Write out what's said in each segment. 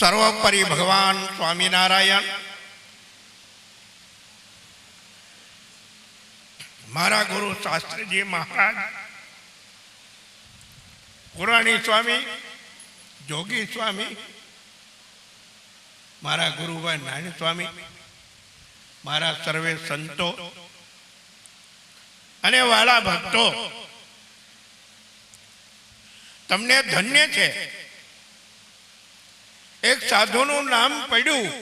સર્વોપરી ભગવાન સ્વામિનારાયણ મારા ગુરુ શાસ્ત્રીજી મહારાજ પુરાણી સ્વામી જોગી સ્વામી મારા ગુરુભાઈ નારાયણ સ્વામી મારા સર્વે સંતો અને વાલા ભક્તો, તમને ધન્ય છે એક સાધુનું નામ પડ્યું.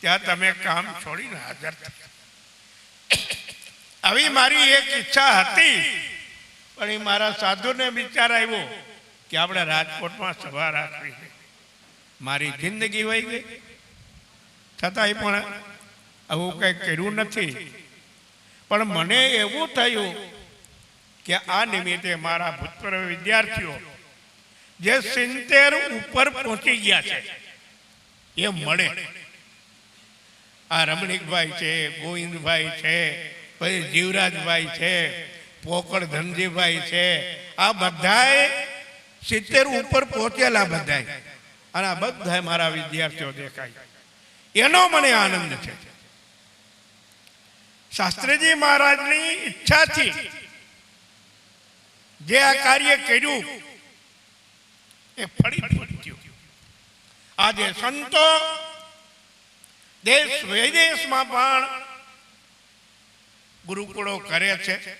ત્યાં તમે કામ છોડીને હાજર આવી મારી એક ઈચ્છા હતી, પણ એ મારા સાધુને વિચાર આવ્યો કે આપણે રાજકોટમાં સભા રાખવી. મારી જિંદગી વહી ગઈ. છતાંય પણ આવું કંઈ કર્યું નથી. પણ મને એવું થયું કે આ નિમિત્તે મારા ભૂતપૂર્વ વિદ્યાર્થીઓ જે સિત્તેર ઉપર પહોંચી ગયા છે. એ મળે. આ રમણીકભાઈ છે, ગોવિંદભાઈ છે, પછી જીવરાજભાઈ છે, પોકળ ધનજીભાઈ છે, આ બધાએ સિત્તેર ઉપર પહોંચેલા બધાય અને આ બધા મારા વિદ્યાર્થીઓ દેખાય. એનો મને આનંદ છે. શાસ્ત્રીજી મહારાજની ઈચ્છાથી જે આ કાર્ય કર્યું એ ફરી ફૂટ્યું. આજે સંતો દેશ વિદેશમાં પણ ગુરુકુળો કરે છે.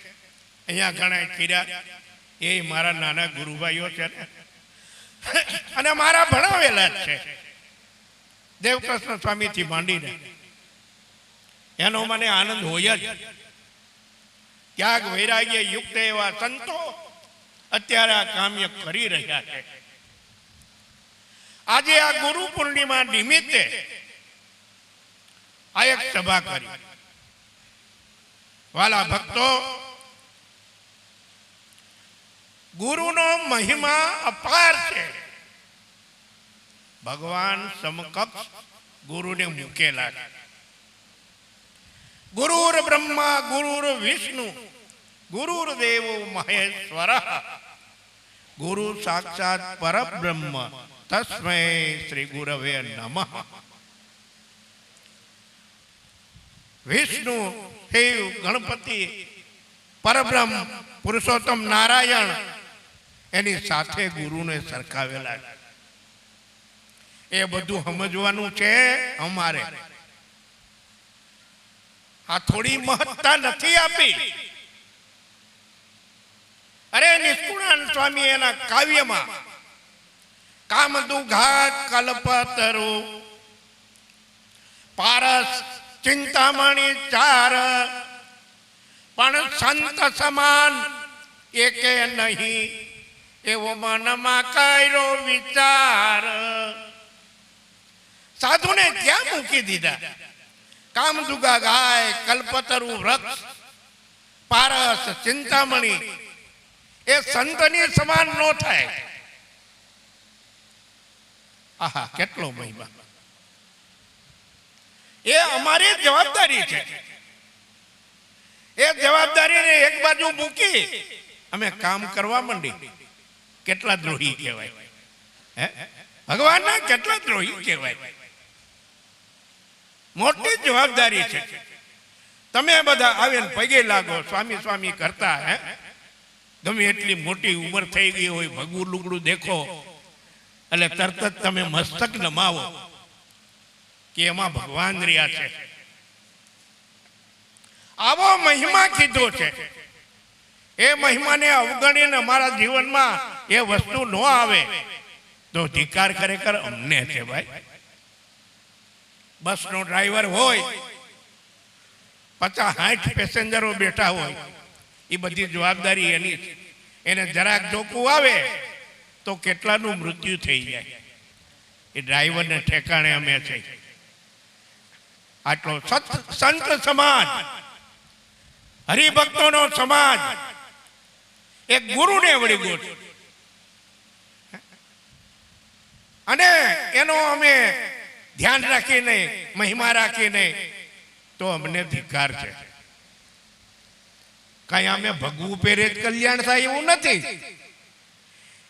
અહીંયા ઘણા કર્યા એ મારા નાના ગુરુભાઈઓ છે અને મારા ભણાવેલા જ છે. દેવકૃષ્ણ સ્વામીથી માંડીને. એનો મને આનંદ હોય જ. ત્યાગ વૈરાગ્ય યુક્ત એવા સંતો અત્યારે આ કામ્ય કરી રહ્યા છે. આજે આ ગુરુ પૂર્ણિમા નિમિત્તે આ એક સભા કરી. વાલા ભક્તો, ગુરુનો મહિમા અપાર છે. ભગવાન સમકક્ષ ગુરુને મૂકેલા છે. ગુરુર બ્રહ્મા, ગુરુર વિષ્ણુ, ગુરુર દેવો મહેશ્વર. ગુરુ સાક્ષાત પરબ્રહ્મ. તસ્મૈ શ્રી ગુરવે નમઃ વિષ્ણુ શિવ ગણપતિ પરબ્રહ્મ પુરુષોત્તમ નારાયણ એની સાથે ગુરુને સરખાવેલા. એ બધું સમજવાનું છે અમારે. આ થોડી મહત્તા નથી આપી. અરે નિષ્કુણાન સ્વામી એના કાવ્યમાં કામદુ ઘાટ કલ્પતરુ. પારસ ચિંતામણી ચાર. પણ સંત સમાન એકે નહીં. એવો મનમાં કર્યો વિચાર. સાધુને ક્યાં મૂકી દીધા? કામદુગા ગાય કલ્પતરુ વૃક્ષ પારસ ચિંતામણી. એ સંતની સમાન નો થાય. આહા, કેટલો મહિમા. એ અમારી જવાબદારી છે. એ જવાબદારીને એક બાજુ મૂકી અમે કામ કરવા માંડી. કેટલા દ્રોહી કહેવાય. ભગવાનના કેટલા દ્રોહી કહેવાય. મોટી જવાબદારી છે. તમે બધા આવીને પગે લાગો, સ્વામી સ્વામી કરતા, હે? ગમે એટલી મોટી ઉંમર થઈ ગઈ હોય, ભગવું લુગડું દેખો એટલે તરત જ તમે મસ્તક નમાવો કે એમાં ભગવાન રહ્યા છે. આવો મહિમા કીધો છે. એ મહિમાને અવગણીને અમારા જીવનમાં એ વસ્તુ ન આવે. તો ધિકાર ખરેખર અમને છે ભાઈ. બસનો ડ્રાઈવર હોય, પચાસ સાઠ પેસેન્જરો બેઠા હોય, એ બધી જવાબદારી એની એને જરાક જોકું આવે તો કેટલાનું મૃત્યુ થઈ જાય? એ ડ્રાઈવરને ઠેકાણે અમે છે. આટલો સંત સમાજ, હરિભક્તોનો સમાજ, એક ગુરુને વળી ગોઠ અને એનો અમે ધ્યાન રાખીને, મહિમા રાખીને તો અમને ધિકાર છે. કઈ અમે ભગવું પહેરે જ કલ્યાણ થાય એવું નથી.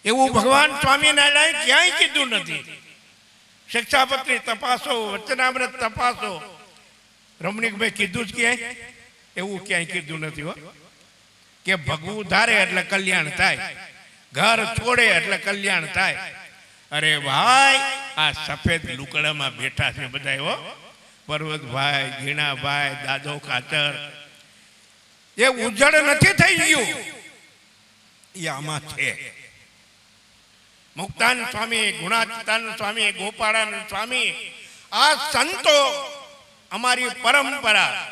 એવું ભગવાન સ્વામિનારાયણ ક્યાંય કીધું નથી. શિક્ષાપત્રી તપાસો, વચનામૃત તપાસો. રમણીકભાઈ કીધું જ ક્યાંય? એવું ક્યાંય કીધું નથી હો. કે ભગવું ધારે એટલે કલ્યાણ થાય. ઘર છોડે એટલે કલ્યાણ થાય. અરે ભાઈ, આ સફેદ લુકડામાં બેઠા છે બધા હો. પર્વતભાઈ ઘીણાભાઈ દાદો ખાતર. એ ઉજળ નથી થઈ ગયું એ આમાં છે. મુક્તાન સ્વામી, ગુણાતીતાન સ્વામી, ગોપાળાન સ્વામી, આ સંતો અમારી પરંપરા.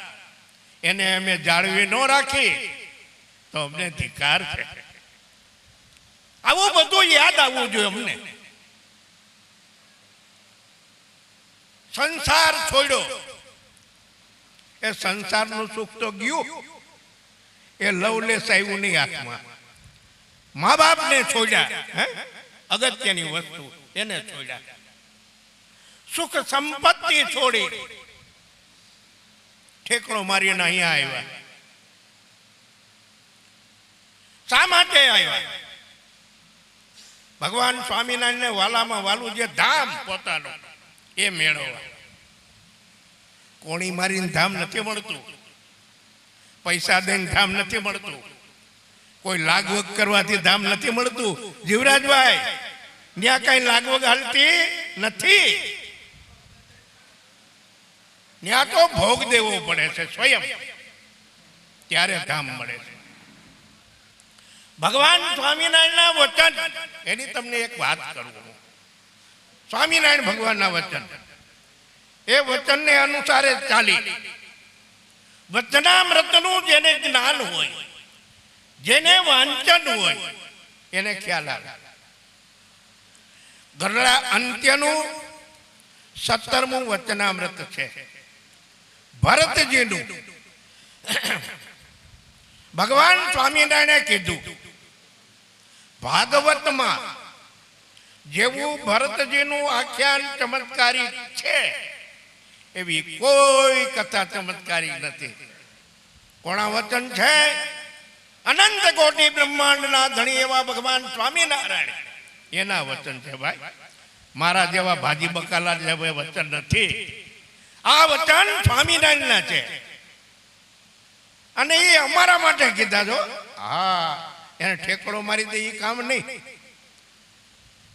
એને અમે જાળવી ન રાખી. તો અમને ધિકાર છે. આવું બધું યાદ આવવું જોઈએ અમને. સંસાર છોડ્યો. એ સંસારનું સુખ તો ગયું. એ લવલેસ આવ્યું નહીં આત્મા. મા બાપને છોડ્યા, હે? અગત્યની વસ્તુ, એને છોડ્યા. સુખ સંપત્તિ છોડી. ઠેકડો મારીને અહીંયા આવ્યા. શા માટે આવ્યા? ભગવાન સ્વામિનારાયણ વાલામાં વાલું જે ધામ પોતાનું, એ મેળવવા. કોણી મારીને ધામ નથી મળતું. પૈસા દઈને ધામ નથી મળતું. કોઈ લાગવગ કરવાથી ધામ નથી મળતું. જીવરાજભાઈ ત્યાં કઈ લાગવગ હાલતી નથી. ત્યાં તો ભોગ દેવો પડે છે સ્વયં. ત્યારે ધામ મળે છે. ભગવાન સ્વામિનારાયણના વચન. એની તમને એક વાત કરું સ્વામિનારાયણ ભગવાનના વચન. એ વચનને અનુસારે ચાલી. વચનામૃતનું જેને જ્ઞાન હોય જેને વાંચન હોય, એને ખ્યાલ આવે. ગરડા અંત્યનું સત્તરમું વચનામૃત છે. ભરતજીનું ભગવાન સ્વામિનારાયણે કીધું, ભાગવતમાં જેવું ભરતજીનું આખ્યાન ચમત્કારી છે, એવી કોઈ કથા ચમત્કારી નથી. કોણા વચન છે? અનંત કોટી બ્રહ્માંડના ધણી એવા ભગવાન સ્વામિનારાયણ. એના વચન છે ભાઈ, મારા જેવા ભાજી બકાલા જેવા વચન નથી. આ વચન સ્વામિનારાયણના છે. અને એ અમારા માટે કીધા છો. હા, એને ઠેકડો મારી દે એ કામ નહીં.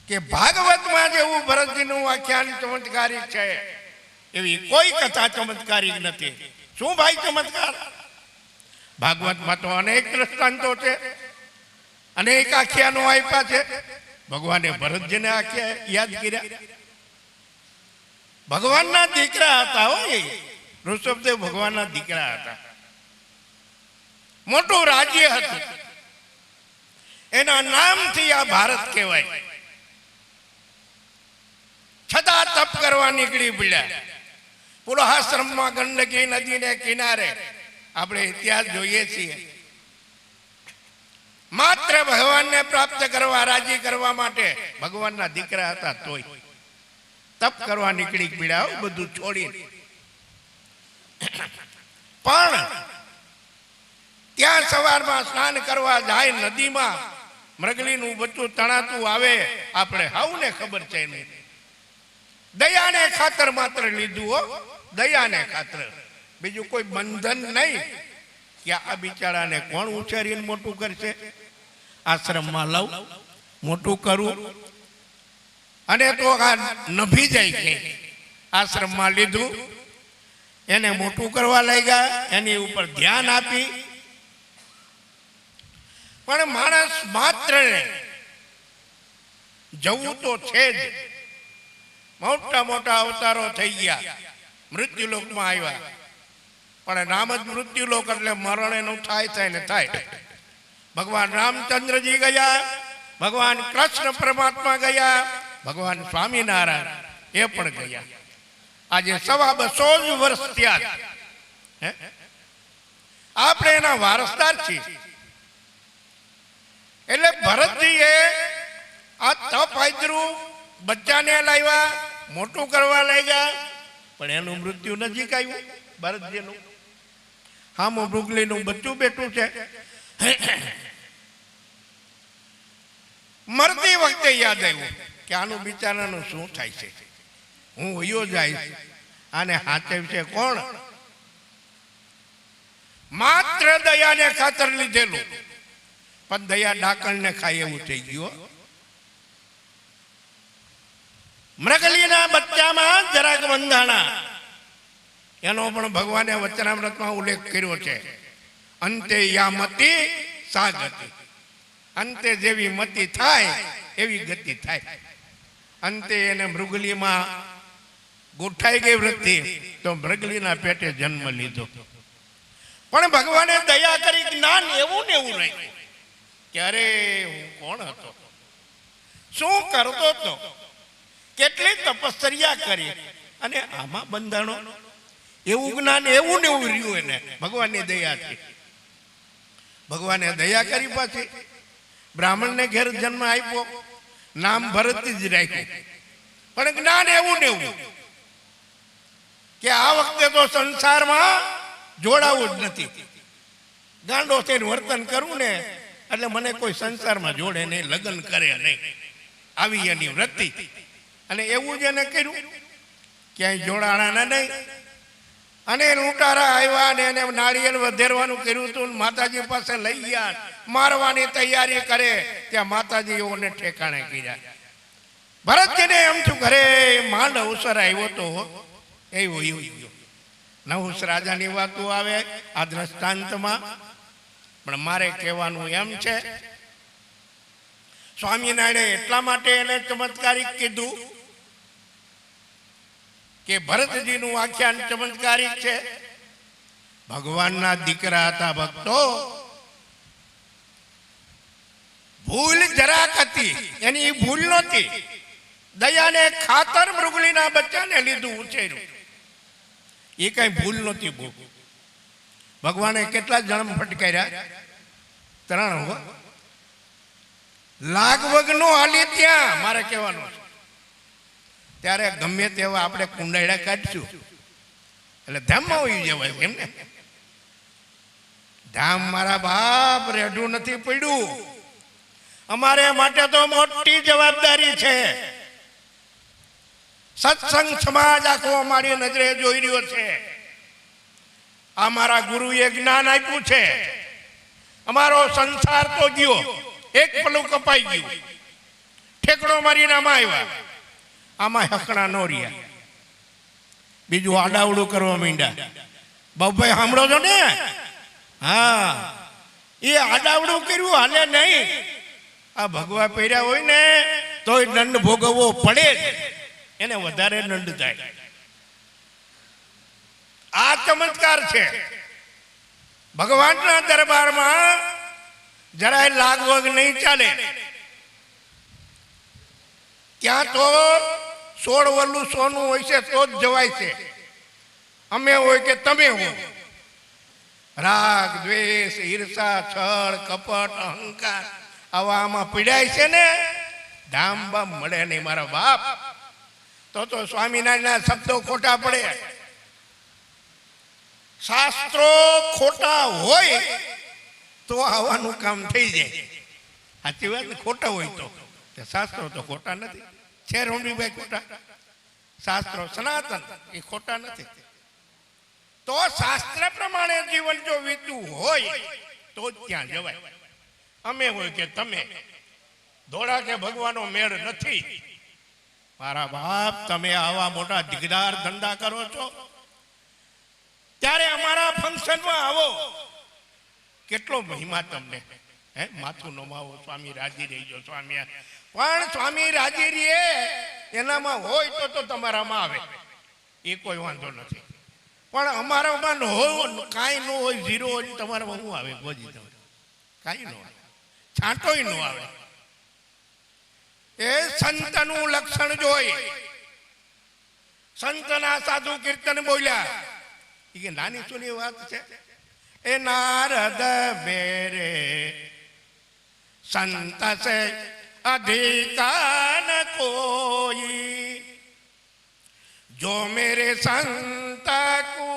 કે ભાગવતમાં જેવું ભરતજીનું આખ્યાન ચમત્કારી છે. એવી કોઈ કથા ચમત્કારી નથી. શું ભાઈ ચમત્કાર? ભાગવતમાં તો અનેક દ્રષ્ટાંતો છે. અનેક આખ્યાનો આપ્યા છે. ભગવાને ભરતજીને આખ્યા, યાદ કર્યા. ભગવાનના દીકરા હતા હોય ઋષભદેવ ભગવાનના દીકરા હતા. મોટું રાજ્ય હતું. એના નામથી આ ભારત કહેવાય. છતાં તપ કરવા નીકળી પડ્યા. પુરહાશ્રમમાં ગંડકી નદીને કિનારે આપણે ઇતિહાસ જોઈએ છીએ. માત્ર ભગવાનને પ્રાપ્ત કરવા, રાજી કરવા માટે ભગવાનના દીકરા હતા તોય. તપ કરવા નીકળી પડ્યા બધું છોડી પણ ત્યાં સવારમાં સ્નાન કરવા જાય નદીમાં, મૃગલીનું બચ્ચું તણાતું આવે, આપણે હાઉને ખબર છે નહીં દયાને ખાતર માત્ર લીધું, હો, દયાને ખાતર. બીજું કોઈ બંધન નહીં કે આ બિચારાને કોણ ઉછેરીને મોટું કરશે? આશ્રમમાં લઉં, મોટું કરું. અને તો આ નભી જાય કે આશ્રમમાં લીધું. એને મોટું કરવા લાગ્યા, એની ઉપર ધ્યાન આપી. પણ માણસ માત્ર જવું તો છે જ. મોટા મોટા અવતારો થઈ ગયા. મૃત્યુલોકમાં આવ્યા. પણ નામ જ મૃત્યુ લોક એટલે મરણ એનું થાય થાય ને થાય. ભગવાન રામચંદ્રજી ગયા, ભગવાન કૃષ્ણ પરમાત્મા ગયા, ભગવાન સ્વામિનારાયણ એ પણ ગયા. આજે સવા બસો જ વર્ષ થયા. આપણે એના વારસદાર છીએ. એટલે ભરતજીએ આ તપ આદરું બચ્ચાને લાવ્યા, મોટું કરવા લાગ્યા, પણ એનું મૃત્યુ નજીક આવ્યું, ભરતજીનું. હા ભૂગલીનું બચ્ચું બેઠું છે. મરતી વખતે યાદ આવ્યું કે આનું બિચારાનું શું થાય છે? હું વયો જાય આને હાચવશે કોણ? માત્ર દયાને ખાતર લીધેલું. પણ દયા ડાકણને ખાય એવું થઈ ગયું. મૃગલીના બચ્ચામાં જરાક બંધાણા એનો પણ ભગવાને વચનામૃતમાં ઉલ્લેખ કર્યો છે. અંતે યા મતિ સા ગતિ અંતે જેવી મતિ થાય, એવી ગતિ થાય. અંતે એને મૃગલીમાં ગોઠાઈ ગઈ વૃત્તિ, તો મૃગલીના પેટે જન્મ લીધો. પણ ભગવાને દયા કરી જ્ઞાન એવું ને એવું નહીં ક્યારે હું કોણ હતો? શું કરતો હતો? કેટલી તપશ્ચર્યા કરી? અને આમાં બંધાણો? એવું જ્ઞાન એવું ને એવું રહ્યું એને. ભગવાનની દયાથી. ભગવાને દયા કરી પાછી. બ્રાહ્મણને ઘેર જન્મ આપ્યો. નામ ભરતથી જ રાખ્યું. પણ જ્ઞાન એવું ને એવું. કે આ વખતે તો સંસારમાં જોડાવું જ નથી. ગાંડો થઈને વર્તન કરવું ને, એટલે મને કોઈ સંસારમાં જોડે નહીં, લગ્ન કરે નહીં. આવી એની વૃત્તિ. અને એવું જ એને કર્યું. ક્યાંય જોડાણા નહીં. અને લૂંટારા આવ્યા ને એને નાળિયેર વધેરવાનું કર્યું હતું માતાજી પાસે લઈ ગયા. મારવાની તૈયારી કરે, ત્યાં માતાજી એઓને ઠેકાણે કર્યા. ભરતજીને એમ છું ઘરે માંડ અવસર આવ્યો તો એ ગયો. નહુસ રાજાની વાતો આવે આ દ્રષ્ટાંતમાં. પણ મારે કહેવાનું એમ છે, સ્વામિનારાયણે એટલા માટે એને ચમત્કારિક કીધું કે ભરતજીનું આખ્યાન ચમત્કારી છે. ભગવાનના દીકરા હતા ભક્તો. ભૂલ જરાક હતી, એની ભૂલ નહોતી. દયાને ખાતર મૃગલીના બચ્ચાને લીધું ઉછેર્યું. એ કઈ ભૂલ નહોતી ભૂલ ભગવાને કેટલા જન્મ ફટકાર્યા? ત્રણ લાગવગનું હાલી ત્યાં, મારે કહેવાનું. ત્યારે ગમે તેવા આપણે કુંડાળા કાઢશું. એટલે ધામમાં હોય જવાય એમ ને? ધામ મારા બાપ રેઢું નથી પડ્યું. અમારે માટે તો મોટી જવાબદારી છે. સત્સંગ સમાજ આખો અમારી નજરે જોઈ રહ્યો છે. આ મારા ગુરુએ જ્ઞાન આપ્યું છે. અમારો સંસાર તો ગયો. એક પલું કપાઈ ગયું. ઠેકડો મારીને આમાં આવ્યા. આમાં હકણા નો રહ્યા. બીજું આડાવડું કરવા માંડ્યા. બાપભાઈ, સાંભળો છો ને? હા. એ આડાવડું કર્યું હાલે નહીં. આ ભગવા પહેર્યા હોય ને, તોય દંડ ભોગવવો પડે એને વધારે દંડ થાય. આ ચમત્કાર છે. ભગવાનના દરબારમાં જરાય લાગવગ નહીં ચાલે. ત્યાં તો સોળ વલ્લું સોનું હોય છે, તો જ જવાય છે. અમે હોય કે તમે હો રાગ, દ્વેષ, ઈર્ષા, છળ, કપટ, અહંકાર, આવા આમાં પીડાય છે ને? ધામ બામ મળે નહીં મારા બાપ. તો તો સ્વામિનારાયણના શબ્દો ખોટા પડે. શાસ્ત્રો ખોટા હોય, તો આવવાનું કામ થઈ જાય. સાચી વાત ખોટા હોય તો શાસ્ત્રો તો ખોટા નથી. છે રોંડીભાઈ ખોટા. શાસ્ત્રો સનાતન, એ ખોટા નથી. તો શાસ્ત્ર પ્રમાણે જીવન જો વીતું હોય, તો જ ત્યાં જવાય. અમે હોય કે તમે. ધોળા કે ભગવાનનો મેળ નથી. મારા બાપ, તમે આવા મોટા દિગદાર ધંધા કરો છો. ત્યારે અમારા ફંક્શનમાં આવો. કેટલો મહિમા તમને. હે, માથું નમાવો, સ્વામી, રાજી રહીજો, સ્વામી. પણ સ્વામી રાજી રહીએ એનામાં હોય તો તો તમારામાં આવે. એ કોઈ વાંધો નથી. પણ અમારામાં હોય, કાંઈ ન હોય, ઝીરો હોય તમારામાં શું આવે? ગોજી તમે. કાંઈ ન આવે. છાંટોય ન આવે. એ સંતનું લક્ષણ જોઈ સંતના સાધુ કીર્તન બોલ્યા. એ કે નાની સુની વાત છે. એ નારદ મેરે, સંત से अधिकार कोई जो मेरे संत को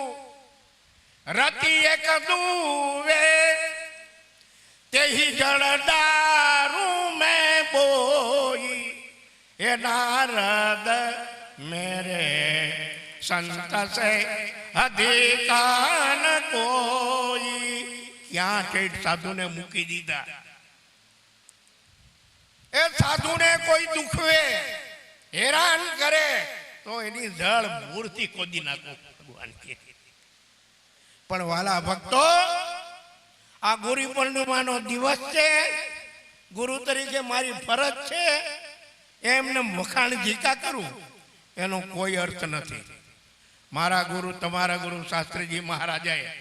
रति एक दूवे तेही जड़ दारू में बोई એ નારદ મેરે સંત સે અધિકાન કોઈ ક્યાં ઠેઠ સાધુને મૂકી દીધા એ સાધુને કોઈ દુખવે, હેરાન કરે, તો એની જળ મૂર્તિ ખોદી નાખો, ભગવાન કે પણ વાલા ભક્તો, આ ગુરુ પૂર્ણિમાનો દિવસ છે. ગુરુ તરીકે મારી ફરજ છે. એમને વખાણ જીકા કરું, એનો કોઈ અર્થ નથી. મારા ગુરુ તમારા ગુરુ શાસ્ત્રીજી મહારાજાએ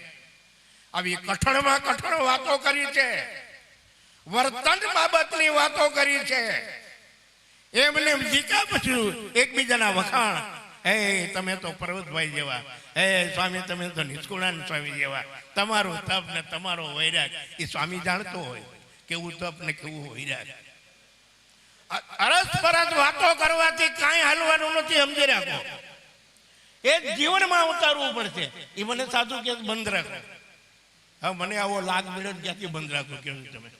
આવી કઠણમાં કઠણ વાતો કરી છે. વર્તન બાબતની વાતો કરી છે. એમને જીકા પછી એકબીજાના વખાણ. હે, તમે તો પર્વતભાઈ જેવા. હે, સ્વામી, તમે તો નિષ્કુળાન સ્વામી જેવા. તમારો તપ ને તમારો વૈરાગ, એ સ્વામી જાણતો હોય કેવું તપ ને કેવું વૈરાગ. અરસ અરસપરસ વાતો કરવાથી કાંઈ હાલવાનું નથી, સમજી રાખો. એ જીવનમાં ઉતારવું પડશે. એ મને સાધુ કે બંધ રાખો. હવે મને આવો લાગ મળ્યો ને ક્યાંથી બંધ રાખો કેવું તમે?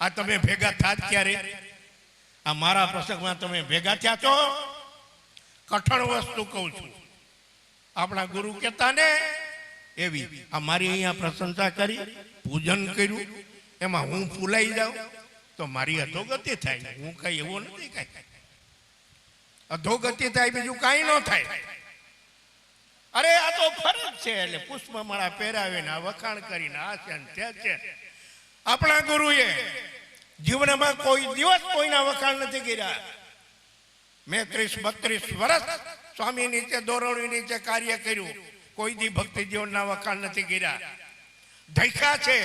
આ તમે ભેગા થાત ક્યારે? આ મારા પ્રસંગમાં તમે ભેગા થયા છો કઠણ વસ્તુ કહું છું. આપણા ગુરુ કહેતા ને, એવી, આ મારી અહીંયા પ્રશંસા કરી, પૂજન કર્યું, એમાં હું ફૂલાઈ જાઉં. તો મારી અધોગતિ થાય હું કઈ એવો નથી કઈ. અધોગતિ થાય, બીજું કાંઈ ન થાય. અરે, આ તો ફરજ છે, એટલે પુષ્પમાળા પહેરાવીને આ વખાણ કરીને આ છે તે છે. આપણા ગુરુએ જીવનમાં કોઈ દિવસ કોઈના વખાણ નથી કર્યા. મેં ત્રીસ બત્રીસ વર્ષ સ્વામી નીચે દોરવણી નીચે કાર્ય કર્યું. કોઈ દી ભક્તિ જીવનના વખાણ નથી કર્યા. ધૈખા છે,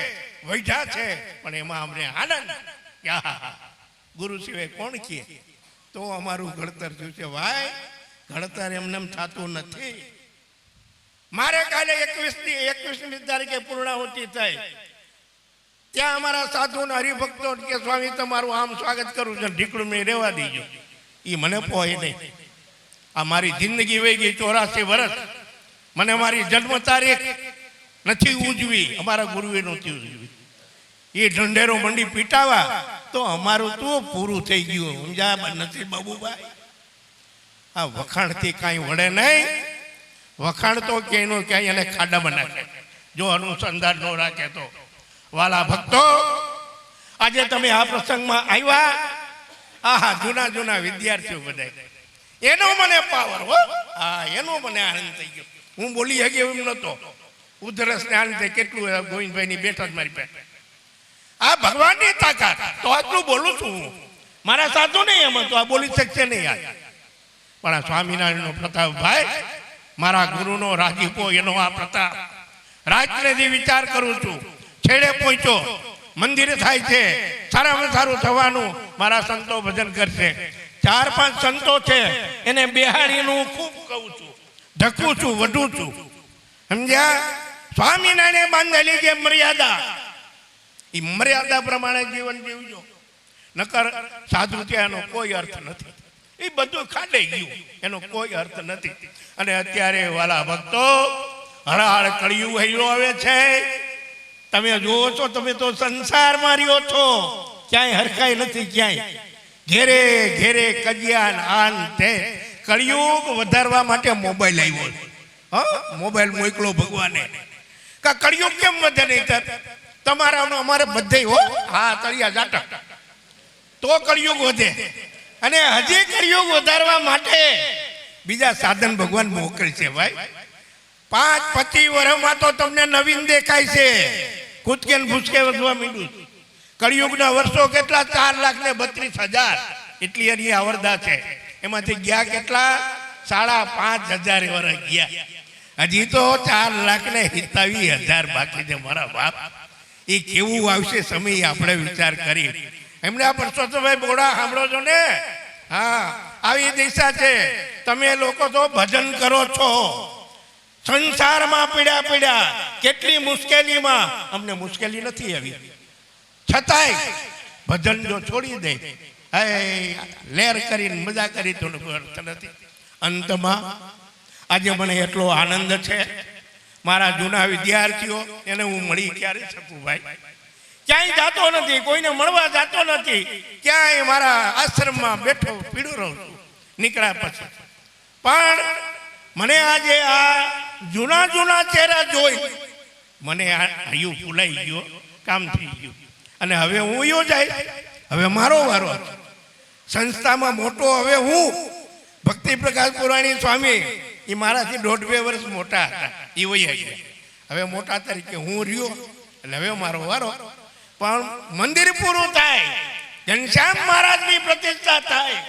વૈઢા છે, પણ એમાં અમને આનંદ. ગુરુ સિવાય કોણ કહે તો અમારું ઘડતર થયું છે ભાઈ? ઘડતર એમને એમ થતું નથી. મારે કાલે એકવીસની એકવીસમી તારીખે પૂર્ણાહુતિ થાય ત્યાં અમારા સાધુ હરિભક્તો કે, સ્વામી, તમારું આમ સ્વાગત કરું છું ઢીકડું મેં રહેવા દીજો એ મને પોય નહીં. આ મારી જિંદગી વહી ગઈ ચોરાસી વર્ષ મને મારી જન્મ તારીખ નથી ઉજવી. અમારા ગુરુએ નથી ઉજવી. એ ઢંઢેરો મંડી પીટાવા, તો અમારું તો પૂરું થઈ ગયું. સમજા નથી બાબુભાઈ. આ વખાણથી કાંઈ વળે નહીં. વખાણ તો ક્યાંયનો ક્યાંય એને ખાડામાં નાખે જો અનુસંધાન ન રાખે તો. વાલા ભક્તો, આજે તમે આ પ્રસંગમાં આવ્યા. આહા, જૂના જૂના વિદ્યાર્થીઓ બધા એનો મને પાવર હો. હા, એનો મને આનંદ થઈ ગયો. હું બોલી શકી એમ નતો. ઉધરસ ને આનંદ કેટલું ગોવિંદભાઈ ની બેઠા જ મારી પાસે. આ ભગવાનની તાકાત. તો આટલું બોલું છું હું. મારા સાધુ નહીં એમ તો આ બોલી શકશે નહીં આ પણ આ સ્વામિનારાયણનો પ્રતાપ ભાઈ, મારા ગુરુનો રાજીપો એનો આ પ્રતાપ. રાત્રે જે વિચાર કરું છું છેડે પહોંચ્યો. મંદિર થાય છે. સારામાં સારું થવાનું મારા સંતો ભજન કરશે. ચાર પાંચ સંતો છે. એને બેહાડીનું ખૂબ કહું છું. ઢકું છું, વધું છું. સમજ્યા? સ્વામિનારાયણે બાંધેલી જે મર્યાદા. એ મર્યાદા પ્રમાણે જીવન જીવજો. નકર સાધુ ત્યાંનો કોઈ અર્થ નથી. એ બધું ખાડે ગયું. એનો કોઈ અર્થ નથી. અને અત્યારે વાલા ભક્તો હળહળ કળિયું હૈયો આવે છે. તમે જુઓ છો, તમે તો સંસારમાં રહ્યો છો. ક્યાંય હરખાઈ નથી, ક્યાંય. ઘેરે ઘેરે કજિયાન, આન, તે. કળિયુગ વધારવા માટે મોબાઈલ આવ્યો. હા, મોબાઈલ મોકલો ભગવાને. કા કળિયુગ કેમ વધે નહીં તમારા અમારે બધે હો, હા, તળિયા જાટા. તો કળિયુગ વધે. અને હજી કળિયુગ વધારવા માટે બીજા સાધન ભગવાન મોકલશે, ભાઈ. પાંચ પચીસ વર્ષમાં તો તમને નવીન દેખાય છે. કૂદકે ભૂસકે વધવા માંડ્યું. કળિયુગના વર્ષો કેટલા? ચાર લાખ ને બત્રીસ હજાર. એટલી એની આવરદા છે. એમાંથી ગયા કેટલા? સાડા પાંચ હજાર વર્ષ ગયા. હજી તો ચાર લાખ ને સિત્તાવીસ હજાર બાકી છે મારા બાપ. એ કેવું આવશે સમય આપણે વિચાર કરી. એમને આ પરસોત્તમભાઈ બોડા સાંભળો છો ને? હા, આવી દિશા છે. તમે લોકો તો ભજન કરો છો. સંસારમાં પીડ્યા પીડ્યા કેટલી મુશ્કેલીમાં, અમને મુશ્કેલી નથી આવી. છતાંય ભજન જો છોડી દે લેર કરીને મજા કરી તો અર્થ નથી. અંતમાં આજે મને એટલો આનંદ છે, મારા જૂના વિદ્યાર્થીઓ, એને હું મળી ક્યારે શકું ભાઈ? ક્યાંય જાતો નથી, કોઈને મળવા જાતો નથી, ક્યાંય મારા આશ્રમમાં બેઠો પીડું રહું છું, નીકળ્યા પછી. પણ મને આજે આ જૂના જૂના ચહેરા જોઈ મને આ હૈયું ફૂલાઈ ગયો, કામ થઈ ગયું. અને હવે હું યોજાય હવે મારો વારો સંસ્થામાં મોટો હવે હું ભક્તિ પ્રકાશ પુરાણી સ્વામી એ મારાથી દોઢ બે વર્ષ મોટા હતા એ વહી ગયા. હવે મોટા તરીકે હું રહ્યો, એટલે હવે મારો વારો પણ મંદિર પૂરું થાય, ઘનશ્યામ મહારાજની પ્રતિષ્ઠા થાય,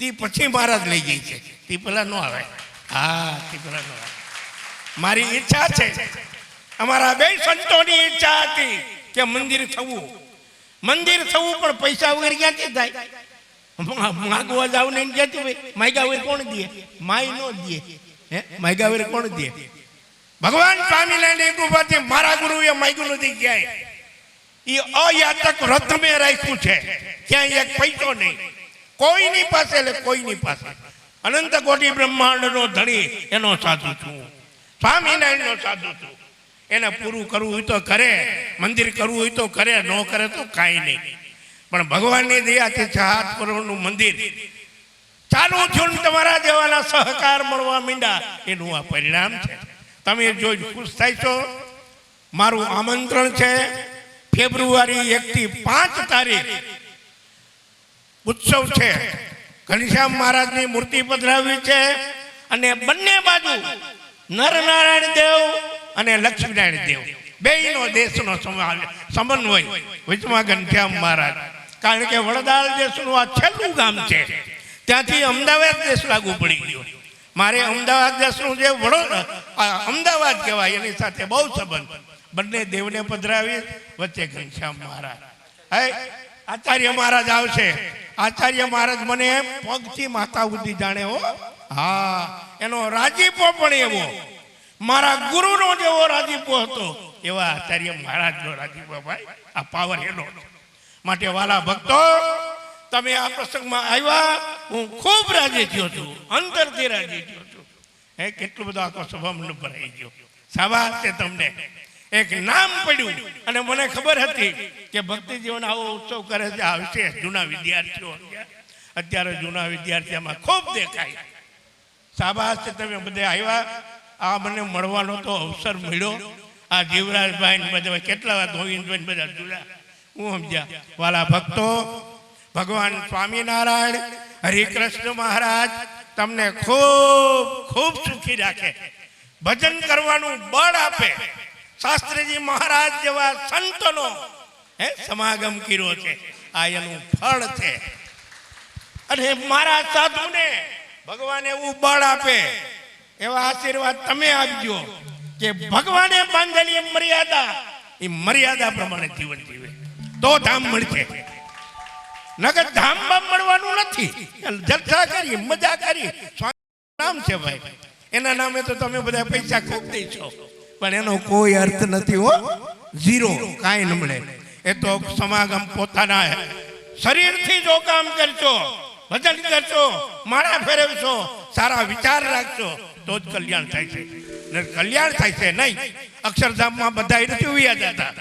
તે પછી મહારાજ લઈ જાય છે, તે પેલા ન આવે. હા મારી ઈચ્છા છે. અમારા બે સંતોની ઈચ્છા હતી કે મંદિર થવું. મંદિર થવું પણ પૈસા વગર ક્યાંથી થાય? માગવા જાવ ને ક્યાંથી ભાઈ માગ્યા વગર કોણ દે? માય નો દે. હે? માગ્યા વગર કોણ દે? ભગવાન સ્વામિનારાયણ કૃપાથી મારા ગુરુએ માગ્યું નથી ક્યાંય. એ અયાતક રથ મેં રાખ્યું છે. ક્યાંય એક પૈસો નહીં. કોઈની પાસે એટલે કોઈની પાસે. અનંત કોટી બ્રહ્માંડનો ધણી એનો સાધુ છું. સ્વામિનારાયણનો સાધુ છું. એને પૂરું કરવું હોય તો કરે, મંદિર કરવું હોય તો કરે, ન કરે તો કાંઈ નહીં. પણ ભગવાનની દયાથી ચાર કરોડનું મંદિર ચાલુ થયું તમારા જેવાના સહકાર મળવા માંડ્યા, એનું આ પરિણામ છે. તમે જોઈ ખુશ થાય છો? મારું આમંત્રણ છે, ફેબ્રુઆરી એકથી પાંચ તારીખ ઉત્સવ છે. ઘનશ્યામ મહારાજની મૂર્તિ પધરાવી છે અને બંને બાજુ નરનારાયણ દેવ અને લક્ષ્મીનારાયણ દેવ. બેયનો દેશનો સમન્વય. વચમાં ઘનશ્યામ મહારાજ. કારણ કે વડદાલ દેશનું આ છેલ્લું ગામ છે. ત્યાંથી અમદાવાદ દેશ લાગુ પડી ગયો. મારે અમદાવાદ દેશનું જે વડોદરા અમદાવાદ કહેવાય, એની સાથે બહુ સંબંધ. બંને દેવને પધરાવી, વચ્ચે ઘનશ્યામ મહારાજ. હે આચાર્ય મહારાજ આવશે. આચાર્ય મહારાજ મને પગથી માતા સુધી જાણે હો. હા, એનો રાજીપો પણ એવો. મારા ગુરુનો જેવો રાજીપો હતો. એવા આચાર્ય મહારાજનો રાજીપો ભાઈ, આ પાવર એનો માટે વાલા ભક્તો, તમે આ પ્રસંગમાં આવ્યા, હું ખૂબ રાજી થયો છું. અંતરથી રાજી થયો છું. હે, કેટલું બધું આખો સ્વભાવ ભરાઈ ગયો. સાબાસ છે તમને. એક નામ પડ્યું અને મને ખબર હતી કે ભક્તિ જીવન આવો ઉત્સવ કરે છે. આવશે જૂના વિદ્યાર્થીઓ અત્યારે. જૂના વિદ્યાર્થીઓમાં ખૂબ દેખાય. સાબાસ તમે બધે આવ્યા. આ મને મળવાનો તો અવસર મળ્યો. આ જીવરાજભાઈ બધા કેટલા વાર ગોવિંદભાઈ બધા જોયા. હું સમજ્યા, વાલા ભક્તો, ભગવાન સ્વામિનારાયણ, હરિકૃષ્ણ મહારાજ તમને ખૂબ ખૂબ સુખી રાખે. ભજન કરવાનું બળ આપે. શાસ્ત્રીજી મહારાજ જેવા સંતનો, હે, સમાગમ કર્યો છે. આ એનું ફળ છે. અને મારા સાધુને ભગવાન એવું બળ આપે, એવા આશીર્વાદ તમે આપજો કે ભગવાને બાંધેલી મર્યાદા એ મર્યાદા પ્રમાણે જીવન જીવે. તો ધામ મળશે. નગર ધામ મળવાનું નથી. જલસા કરી, મજા કરી. નામ છે ભાઈ. એના નામે તો તમે બધા પૈસા ખૂબ દઈશો. પણ એનો કોઈ અર્થ નથી હો. ઝીરો, કાંઈ ન મળે. એ તો સમાગમ પોતાના શરીરથી જો કામ કરશો, ભજન કરશો, માળા ફેરવશો, સારા વિચાર રાખશો, તો જ કલ્યાણ થાય છે. કલ્યાણ થાય છે નહીં. અક્ષરધામમાં બધા નથી વ્યા જતા.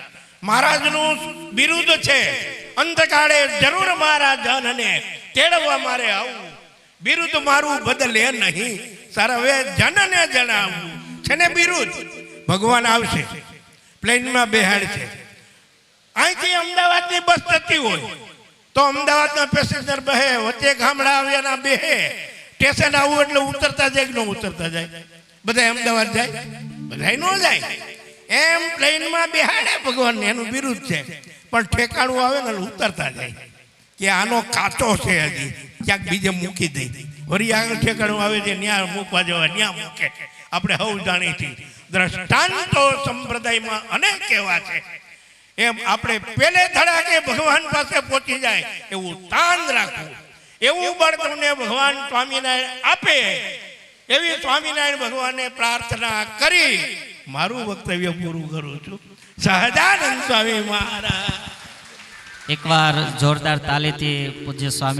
મહારાજનું બિરુદ છે. અંતકાળે જરૂર મારા જનને તેડવા મારે આવું. બિરુદ મારું બદલે નહીં. સર્વે જનને જણાવું. છે ને બિરુદ? ભગવાન આવશે. પ્લેનમાં બેહાડ છે. અહીંથી અમદાવાદની બસ જતી હોય. તો અમદાવાદના પેસેન્જર બહે, વચ્ચે ગામડા આવ્યાના બેહે. સ્ટેશન આવું એટલે ઉતરતા જાય કે ન ઉતરતા જાય? બધા અમદાવાદ જાય? બધા ન જાય. એમ પ્લેનમાં બેહાડે ભગવાન એનું વિરુદ્ધ છે. પણ ઠેકાણું આવે ને ઉતરતા જાય. કે આનો કાચો છે હજી. ક્યાંક બીજે મૂકી દઈ વરી આગળ ઠેકાણું આવે છે ત્યાં મૂકવા જવા ત્યાં મૂકે. આપણે હવ જાણી છીએ દ્રષ્ટાંતો સંપ્રદાયમાં અનેક એવા છે. એમ આપણે પેલે ધડાકે ભગવાન પાસે પહોંચી જાય, એવું તાન રાખવું. એવું બળ તમને ભગવાન સ્વામિનારાયણ આપે. એવી સ્વામિનારાયણ ભગવાનને પ્રાર્થના કરી. મારું વક્તવ્ય પૂરું કરું છું. સહજાનંદ સ્વામી મહારાજ. એકવાર જોરદાર તાલીથી પૂજ્ય સ્વામી